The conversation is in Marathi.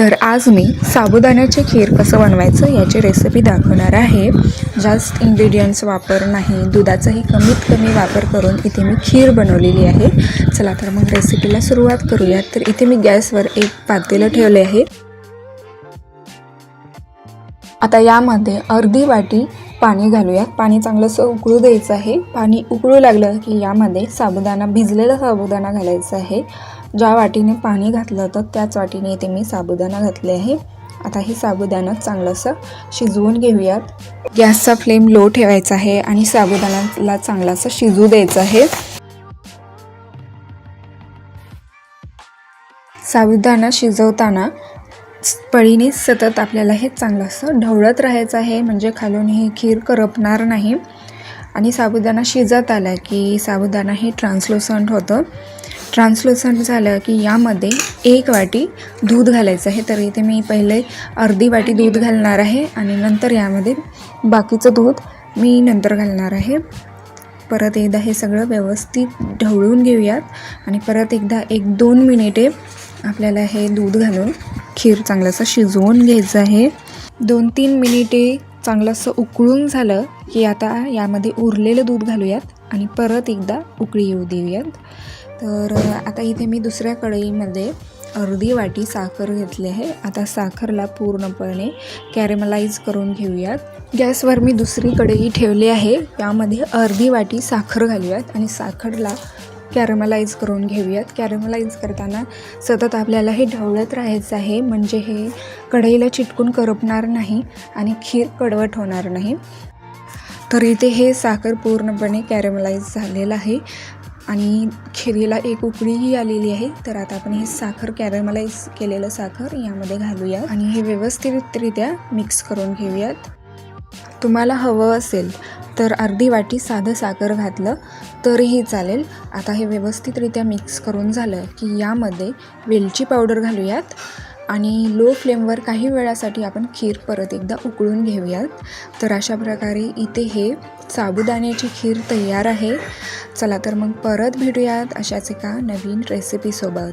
तर आज मी साबुदाण्याचे खीर कसं बनवायचं याची रेसिपी दाखवणार आहे. जास्त इन्ग्रेडियंट्स वापर नाही दुधाचाही कमीत कमी वापर करून इथे मी खीर बनवलेली आहे. चला तर मग रेसिपीला सुरुवात करूयात. तर इथे मी गॅसवर एक पातेलं ठेवले आहे. आता यामध्ये अर्धी वाटी पाणी घालूयात. पाणी चांगलंसं उकळू द्यायचं आहे. पाणी उकळू लागलं की यामध्ये साबुदाणा भिजलेला साबुदाणा घालायचा आहे. ज्या वाटीने पाणी घातलं होतं त्याच वाटीने इथे मी साबुदाणा घातले आहे. आता हे साबुदाणा चांगलंसं शिजवून घेऊयात. गॅसचा फ्लेम लो ठेवायचा आहे आणि साबुदाण्याला चांगलासं शिजू द्यायचं आहे. साबुदाणा शिजवताना पळीने सतत आपल्याला हे चांगलं असं ढवळत राहायचं आहे. म्हणजे खालून ही खीर करपणार नाही. आणि साबुदाणा शिजत आला की साबुदाणा हे ट्रान्सलोसंट होतं. ट्रान्सलोसंट झालं की यामध्ये एक वाटी दूध घालायचं आहे. तर इथे मी पहिले अर्धी वाटी दूध घालणार आहे आणि नंतर यामध्ये बाकीचं दूध मी नंतर घालणार आहे. परत एकदा हे सगळं व्यवस्थित ढवळून घेऊयात. आणि परत एकदा एक दोन मिनिटे आपल्याला हे दूध घालून खीर चांगलंसं शिजवून घ्यायचं आहे. दोन तीन मिनिटे चांगलंसं उकळून झालं की आता यामध्ये उरलेलं दूध घालूयात आणि परत एकदा उकळी येऊ देऊयात. तर आता इथे मी दुसऱ्या कढईमध्ये अर्धी वाटी साखर घेतली आहे. आता साखरला पूर्णपणे कॅरेमलाइज करून घेऊयात. गॅसवर मी दुसरी कढई ठेवली आहे. त्यामध्ये अर्धी वाटी साखर घालूयात आणि साखरला कॅरमलाइज करून घेऊयात. कॅरमलाइज करताना सतत आपल्याला हे ढवळत राहायचं आहे. म्हणजे हे कढईला चिटकून करपणार नाही आणि खीर कडवट होणार नाही. तर इथे हे साखर पूर्णपणे कॅरमलाइज झालेलं आहे आणि खिरीला एक उकळीही आलेली आहे. तर आता आपण हे साखर कॅरमलाइज केलेलं साखर यामध्ये घालूया आणि हे व्यवस्थितरित्या मिक्स करून घेऊयात. तुम्हाला हवं असेल तर अर्धी वाटी साधं साखर घातलं तरीही चालेल. आता हे व्यवस्थितरित्या मिक्स करून झालं की यामध्ये वेलची पावडर घालूयात आणि लो फ्लेमवर काही वेळासाठी आपण खीर परत एकदा उकळून घेऊयात. तर अशा प्रकारे इथे हे साबुदाण्याची खीर तयार आहे. चला तर मग परत भेटूयात अशाच एका नवीन रेसिपीसोबत